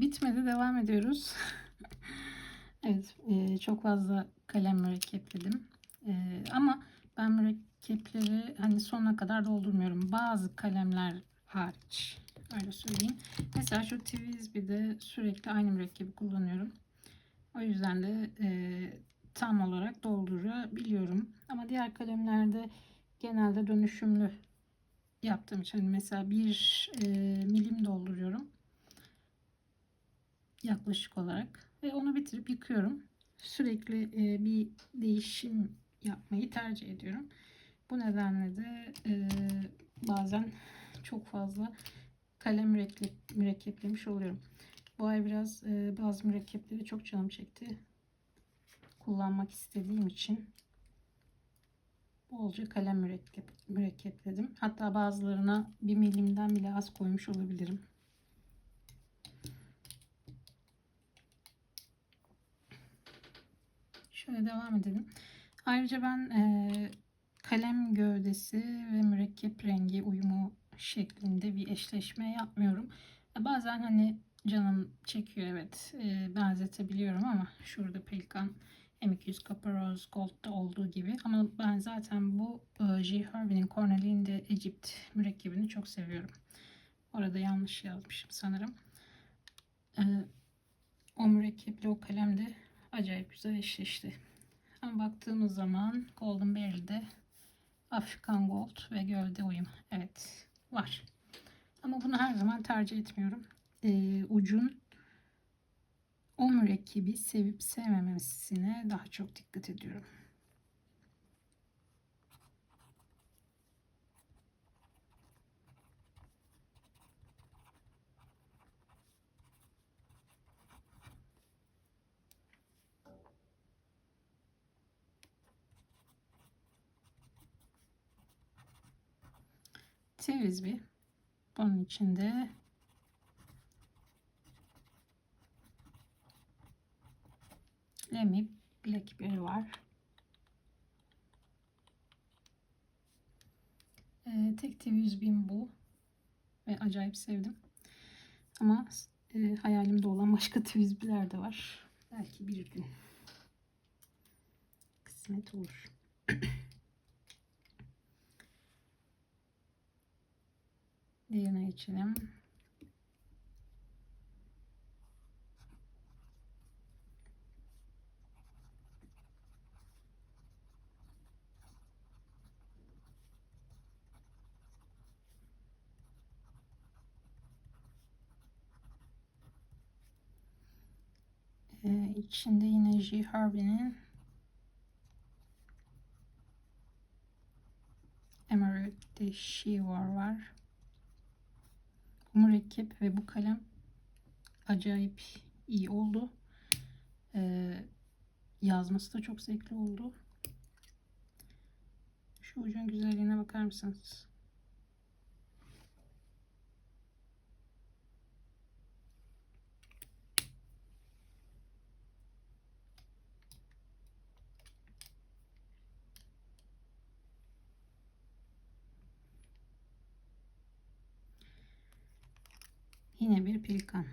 Bitmedi devam ediyoruz. evet e, çok fazla kalem mürekkepledim. E, ama ben mürekkepleri hani sonuna kadar doldurmuyorum. Bazı kalemler hariç. Öyle söyleyeyim. Mesela şu Twisby'de sürekli aynı mürekkebi kullanıyorum. O yüzden de e, tam olarak doldurabiliyorum. Ama diğer kalemlerde genelde dönüşümlü yaptığım için hani mesela bir e, milim dolduruyorum yaklaşık olarak ve onu bitirip yıkıyorum. Sürekli e, bir değişim yapmayı tercih ediyorum. Bu nedenle de e, bazen çok fazla kalem mürekkep, mürekkeplemiş oluyorum. Bu ay biraz e, bazı mürekkepleri çok canım çekti. Kullanmak istediğim için bolca kalem mürekkep, mürekkepledim. Hatta bazılarına bir milimden bile az koymuş olabilirim. Şöyle devam edelim. Ayrıca ben e, kalem gövdesi ve mürekkep rengi uyumu şeklinde bir eşleşme yapmıyorum. E, bazen hani canım çekiyor evet e, benzetebiliyorum ama şurada pelikan M200 Copper Rose Gold'da olduğu gibi. Ama ben zaten bu e, J. Hervey'nin Cornelian de Egypt mürekkebini çok seviyorum. Orada yanlış yazmışım sanırım. E, o mürekkeple o kalem de acayip güzel eşleşti. Ama baktığımız zaman Golden Berry'de Afrikan Gold ve gövde uyum. Evet var. Ama bunu her zaman tercih etmiyorum. Ee, ucun o mürekkebi sevip sevmemesine daha çok dikkat ediyorum. Ceviz bir. Bunun içinde Lemmy Blackberry var. Ee, tek TV 100 bin bu. Ve acayip sevdim. Ama e, hayalimde olan başka TV101'ler de var. Belki bir gün kısmet olur. Diğerine geçelim. Ee, yine J. Harvey'nin Emerald Shiver var. Mürekkep ve bu kalem acayip iyi oldu. Ee, yazması da çok zevkli oldu. Şu ucun güzelliğine bakar mısınız? Yine bir pelikan.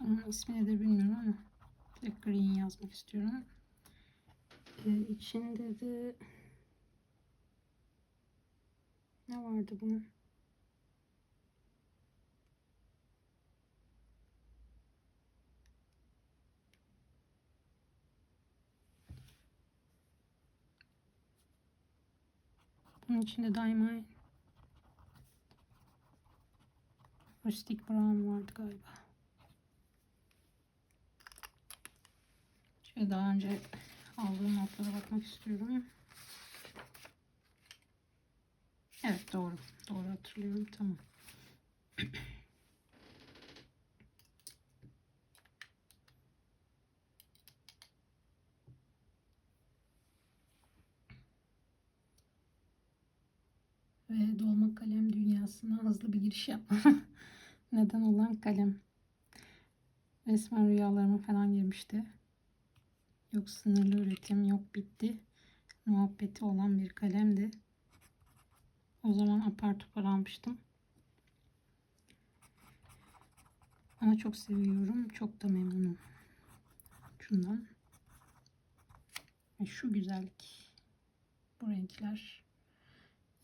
Onun ismini de bilmiyorum ama direkt green yazmak istiyorum. Ee, içinde de ne vardı bunun? Bunun içinde daima Rustic Brown vardı galiba. Şöyle daha önce aldığım notlara bakmak istiyorum. Evet doğru. Doğru hatırlıyorum. Tamam. Ve dolma kalem dünyasına hızlı bir giriş yapmam neden olan kalem. Resmen rüyalarıma falan girmişti. Yok sınırlı üretim, yok bitti. Muhabbeti olan bir kalemdi. O zaman apar topar almıştım. Ama çok seviyorum. Çok da memnunum. Şundan. Şu güzellik. Bu renkler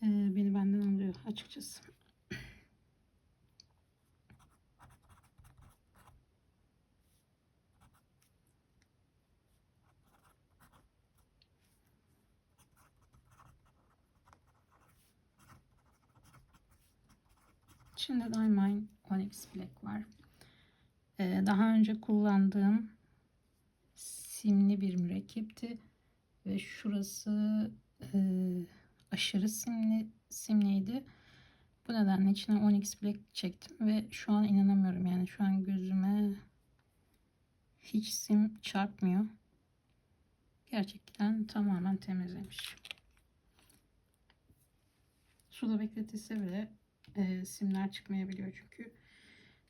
e, beni benden alıyor açıkçası. Şimdi Diamine Onyx Black var. Ee, daha önce kullandığım simli bir mürekkepti. Ve şurası e, aşırı simli simliydi. Bu nedenle içine Onyx Black çektim ve şu an inanamıyorum. Yani şu an gözüme hiç sim çarpmıyor. Gerçekten tamamen temizlemiş. Suda bekletilse bile e, simler çıkmayabiliyor çünkü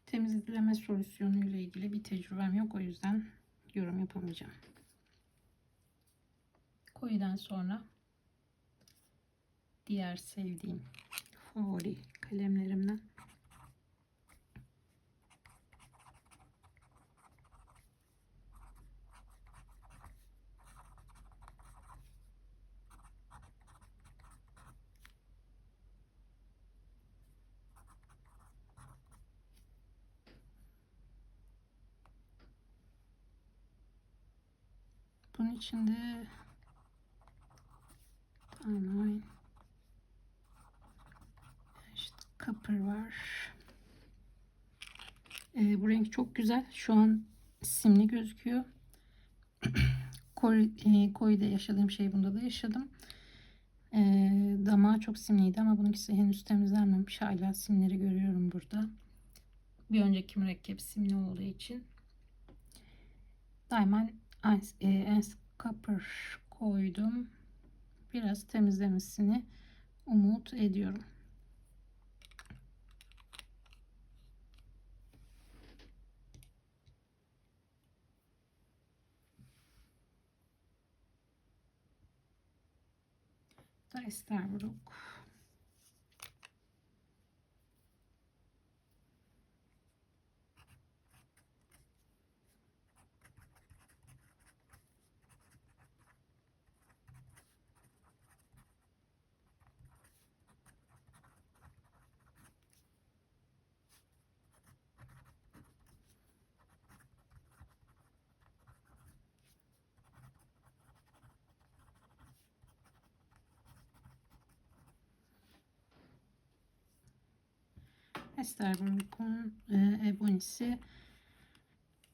temizleme solüsyonu ile ilgili bir tecrübem yok o yüzden yorum yapamayacağım. Koyudan sonra diğer sevdiğim favori kalemlerimden Bunun içinde Timeline işte Copper var. Ee, bu renk çok güzel. Şu an simli gözüküyor. E, koyda yaşadığım şey bunda da yaşadım. E, damağı çok simliydi ama bununkisi henüz temizlenmemiş. Hala simleri görüyorum burada. Bir önceki mürekkep simli olduğu için. Diamond e, Copper koydum. Biraz temizlemesini umut ediyorum. Da Esterbrook. Esterbrook'un e, Ebony'si.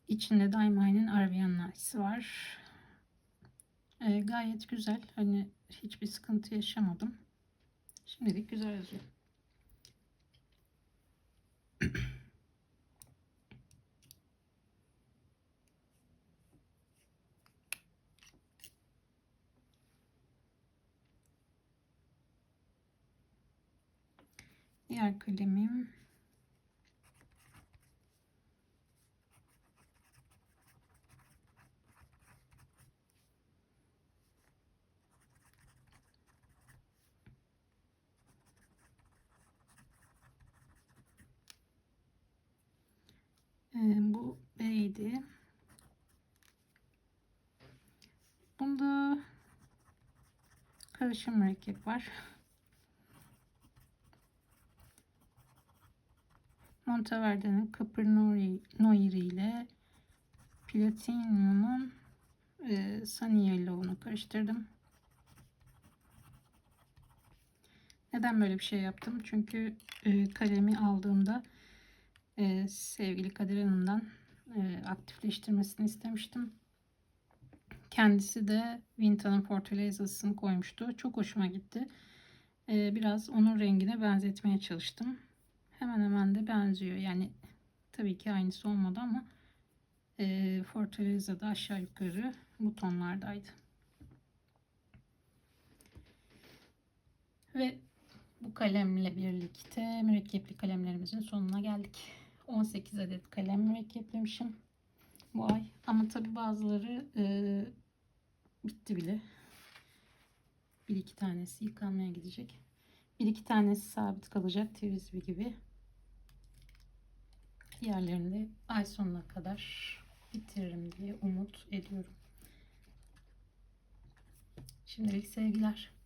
İçinde Daimane'in Arabian Nice'ı var. E, gayet güzel. Hani hiçbir sıkıntı yaşamadım. Şimdilik güzel yazıyor. Diğer kalemim bu B'ydi. Bunda karışım mürekkep var. Monteverde'nin Copper Noir ile Platinum'un e, Sunny Yellow'unu karıştırdım. Neden böyle bir şey yaptım? Çünkü e, kalemi aldığımda e, sevgili Kadir Hanım'dan e, aktifleştirmesini istemiştim. Kendisi de Vinta'nın Fortaleza'sını koymuştu. Çok hoşuma gitti. E, biraz onun rengine benzetmeye çalıştım. Hemen hemen de benziyor. Yani tabii ki aynısı olmadı ama e, Fortaleza'da aşağı yukarı bu tonlardaydı. Ve Bu kalemle birlikte mürekkepli kalemlerimizin sonuna geldik. 18 adet kalem mürekkeplemişim bu ay. Ama tabi bazıları e, bitti bile. Bir iki tanesi yıkanmaya gidecek. Bir iki tanesi sabit kalacak Twisby gibi. Diğerlerini de ay sonuna kadar bitiririm diye umut ediyorum. Şimdilik sevgiler.